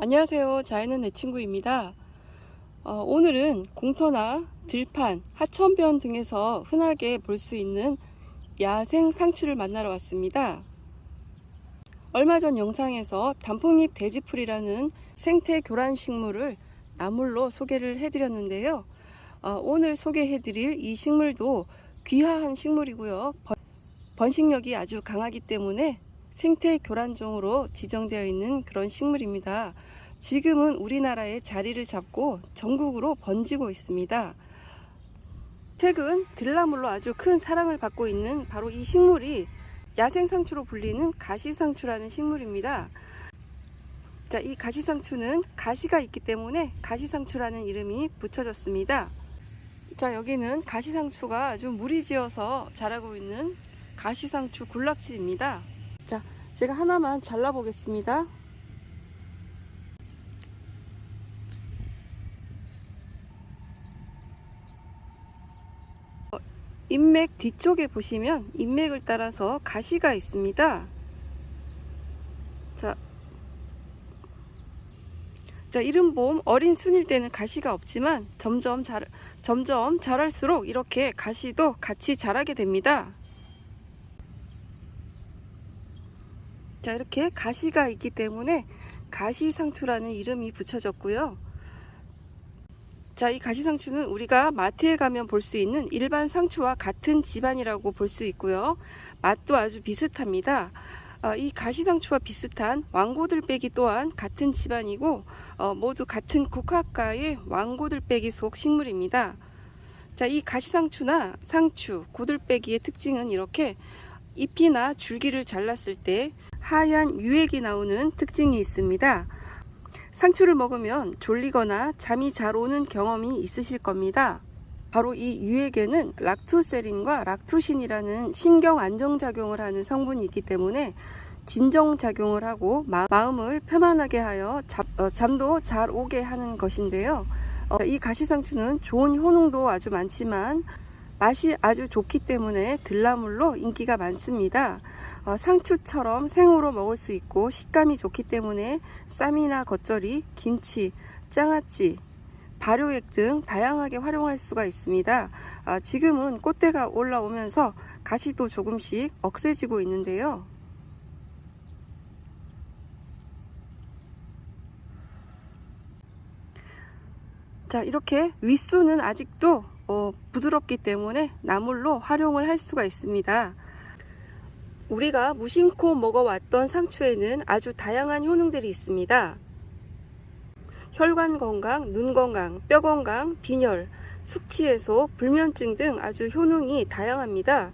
안녕하세요. 자연은 내 친구입니다. 어, 오늘은 공터나 들판, 하천변 등에서 흔하게 볼 수 있는 야생 상추를 만나러 왔습니다. 얼마 전 영상에서 단풍잎 돼지풀이라는 생태 교란 식물을 나물로 소개를 해드렸는데요. 어, 오늘 소개해드릴 이 식물도 귀화한 식물이고요. 번- 번식력이 아주 강하기 때문에 생태 교란종으로 지정되어 있는 그런 식물입니다. 지금은 우리나라에 자리를 잡고 전국으로 번지고 있습니다. 최근 들나물로 아주 큰 사랑을 받고 있는 바로 이 식물이 야생상추로 불리는 가시상추라는 식물입니다. 자, 이 가시상추는 가시가 있기 때문에 가시상추라는 이름이 붙여졌습니다. 자, 여기는 가시상추가 아주 무리지어서 자라고 있는 가시상추 군락지입니다. 자, 제가 하나만 잘라 보겠습니다. 어, 인맥 뒤쪽에 보시면 인맥을 따라서 가시가 있습니다. 자, 자 이른 봄 어린 순일 때는 가시가 없지만 점점 자, 점점 자랄수록 이렇게 가시도 같이 자라게 됩니다. 자 이렇게 가시가 있기 때문에 가시상추라는 이름이 붙여졌고요. 자, 이 가시상추는 우리가 마트에 가면 볼 수 있는 일반 상추와 같은 집안이라고 볼 수 있고요. 맛도 아주 비슷합니다. 어, 이 가시상추와 비슷한 왕고들빼기 또한 같은 집안이고 어, 모두 같은 국화과의 왕고들빼기 속 식물입니다. 자, 이 가시상추나 상추, 고들빼기의 특징은 이렇게 잎이나 줄기를 잘랐을 때 하얀 유액이 나오는 특징이 있습니다. 상추를 먹으면 졸리거나 잠이 잘 오는 경험이 있으실 겁니다. 바로 이 유액에는 락투세린과 락투신이라는 신경 안정작용을 하는 성분이 있기 때문에 진정작용을 하고 마, 음을 편안하게 하여 잠, 어, 잠도 잘 오게 하는 것인데요. 어, 이 가시상추는 좋은 효능도 아주 많지만 맛이 아주 좋기 때문에 들나물로 인기가 많습니다. 어, 상추처럼 생으로 먹을 수 있고 식감이 좋기 때문에 쌈이나 겉절이, 김치, 장아찌, 발효액 등 다양하게 활용할 수가 있습니다. 아, 지금은 꽃대가 올라오면서 가시도 조금씩 억세지고 있는데요. 자, 이렇게 윗수는 아직도 어, 부드럽기 때문에 나물로 활용을 할 수가 있습니다. 우리가 무심코 먹어왔던 상추에는 아주 다양한 효능들이 있습니다. 혈관 건강, 눈 건강, 뼈 건강, 빈혈, 숙취 해소, 불면증 등 아주 효능이 다양합니다.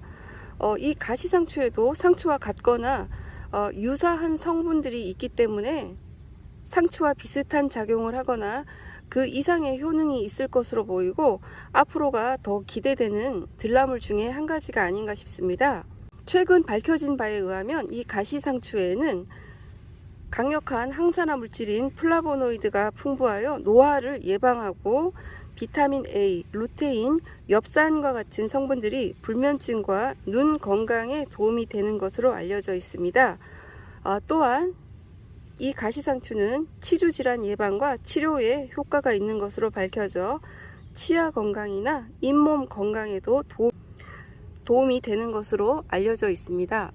어, 이 가시상추에도 상추와 같거나 어, 유사한 성분들이 있기 때문에 상추와 비슷한 작용을 하거나 그 이상의 효능이 있을 것으로 보이고 앞으로가 더 기대되는 들나물 중에 한 가지가 아닌가 싶습니다. 최근 밝혀진 바에 의하면 이 가시상추에는 강력한 항산화 물질인 플라보노이드가 풍부하여 노화를 예방하고 비타민 A, 루테인, 엽산과 같은 성분들이 불면증과 눈 건강에 도움이 되는 것으로 알려져 있습니다. 어, 또한 이 가시상추는 치주 질환 예방과 치료에 효과가 있는 것으로 밝혀져 치아 건강이나 잇몸 건강에도 도, 도움이 되는 것으로 알려져 있습니다.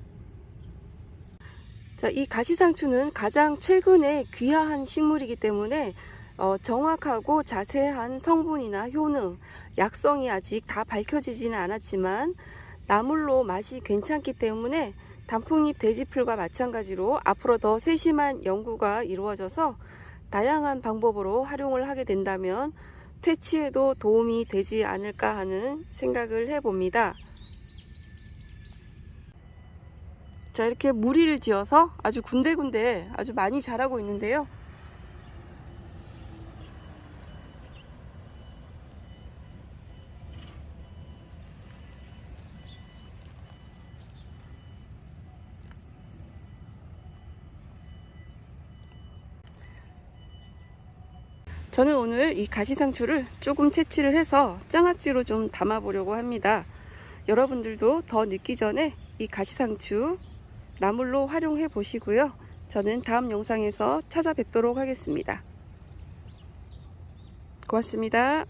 자, 이 가시상추는 가장 최근에 귀화한 식물이기 때문에 어, 정확하고 자세한 성분이나 효능, 약성이 아직 다 밝혀지지는 않았지만 나물로 맛이 괜찮기 때문에 단풍잎 돼지풀과 마찬가지로 앞으로 더 세심한 연구가 이루어져서 다양한 방법으로 활용을 하게 된다면 퇴치에도 도움이 되지 않을까 하는 생각을 해봅니다. 자, 이렇게 무리를 지어서 아주 군데군데 아주 많이 자라고 있는데요. 저는 오늘 이 가시상추를 조금 채취를 해서 장아찌로 좀 담아 보려고 합니다. 여러분들도 더 늦기 전에 이 가시상추 나물로 활용해 보시고요. 저는 다음 영상에서 찾아뵙도록 하겠습니다. 고맙습니다.